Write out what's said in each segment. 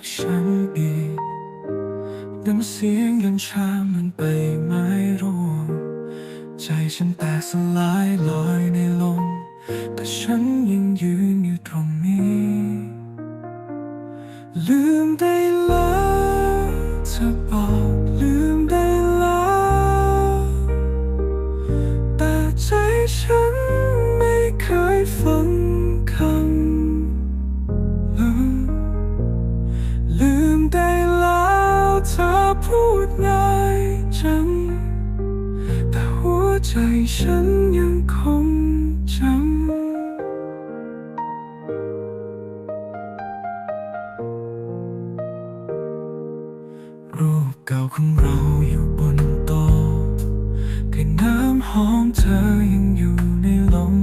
กฉันอีกน้ำเสียงยันชามันไปไม่รู้ใจฉันแตกสลายลอยในลม แต่ฉันยังยืนอยู่ตรงนี้ ลืมได้แล้วเธอบอกลืมได้แล้วแต่ใจฉันไม่เคยฝัน พูดง่ายจัง แต่หัวใจฉันยังคงจำรูปเก่าของเราอยู่บนโต๊ะกลิ่นน้ำหอมเธอยังอยู่ในลม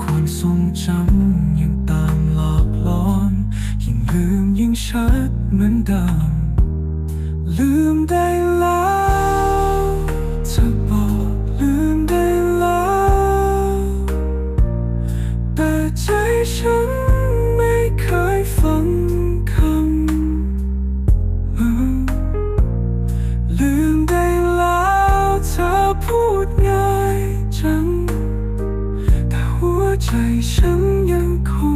ความทรงจำยังตามหลอกหลอน ยิ่งลืมยิ่งชัดเหมือนเดิม ลืมได้แล้วเธอบอกลืมได้แล้วแต่ใจฉันไม่เคยฟังคำลืมได้แล้วเธอพูดง่ายจังแต่หัวใจฉันยังคง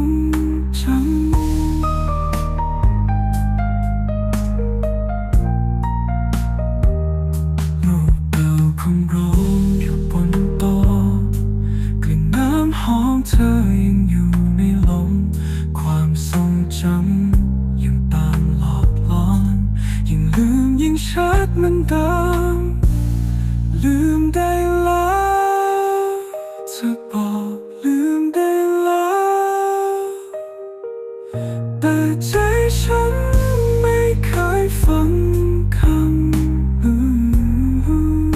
เหมือนเดิมลืมได้แล้วเธอบอกลืมได้แล้วแต่ใจฉันไม่เคยฟังคำลืม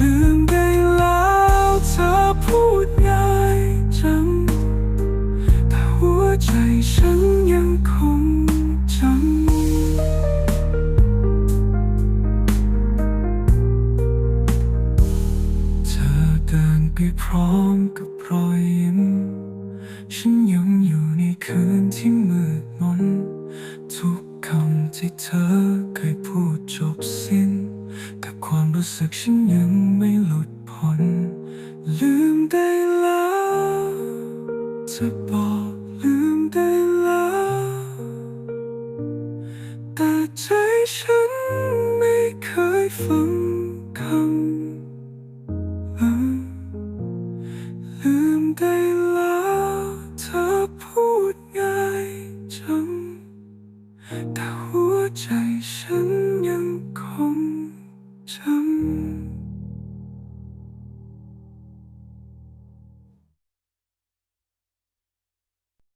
ลืมได้แล้วเธอพูดง่ายจังแต่หัวใจฉันยังคง เดินไปพร้อมกับรอยยิ้ม ฉันยังอยู่ในคืนที่มืดมน ทุกคำที่เธอเคยพูดจบสิ้นแต่ความรู้สึกฉันยังไม่หลุดพ้น ลืมได้แล้วจะบอกลืมได้แล้วแต่ใจฉันไม่เคยฟัง ลืมได้แล้วเธอพูดง่ายจังแต่